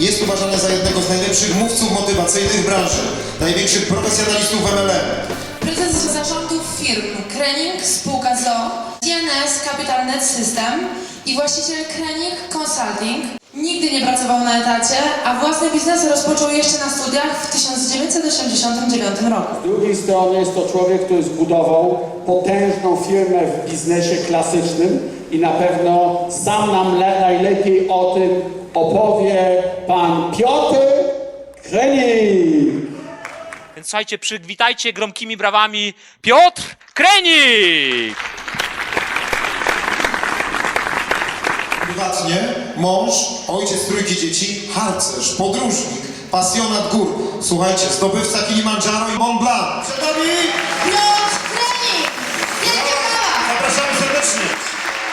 uważany za jednego z najlepszych mówców motywacyjnych branży, największych profesjonalistów MLM. Prezes zarządów firm Krening Spółka ZO, DNS Capital Net System i właściciel Krening Consulting. Nigdy nie pracował na etacie, a własny biznes rozpoczął jeszcze na studiach w 1989 roku. Z drugiej strony jest to człowiek, który zbudował potężną firmę w biznesie klasycznym i na pewno sam nam le- najlepiej Krenik. Więc słuchajcie, przywitajcie gromkimi brawami Piotr Krenik! Prywatnie mąż, ojciec trójki dzieci, harcerz, podróżnik, pasjonat gór. Słuchajcie, zdobywca Kilimandżaro i Mont Blanc. Przed nami Piotr Krening! Wielkie brawa! zapraszamy serdecznie.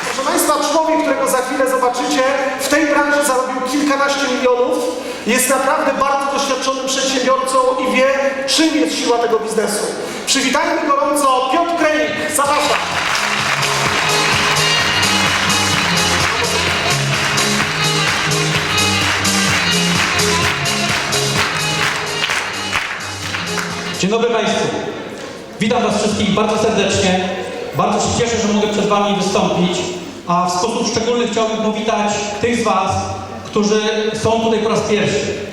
Proszę Państwa, człowiek, którego za chwilę zobaczycie, w tej branży zarobił kilkanaście milionów, jest naprawdę bardzo doświadczonym przedsiębiorcą i wie, czym jest siła tego biznesu. Przywitajmy gorąco Piotr Krenik. Zapraszam. Dzień dobry Państwu. Witam Was wszystkich bardzo serdecznie. Bardzo się cieszę, że mogę przed Wami wystąpić, a w sposób szczególny chciałbym powitać tych z Was, którzy są tutaj po raz pierwszy.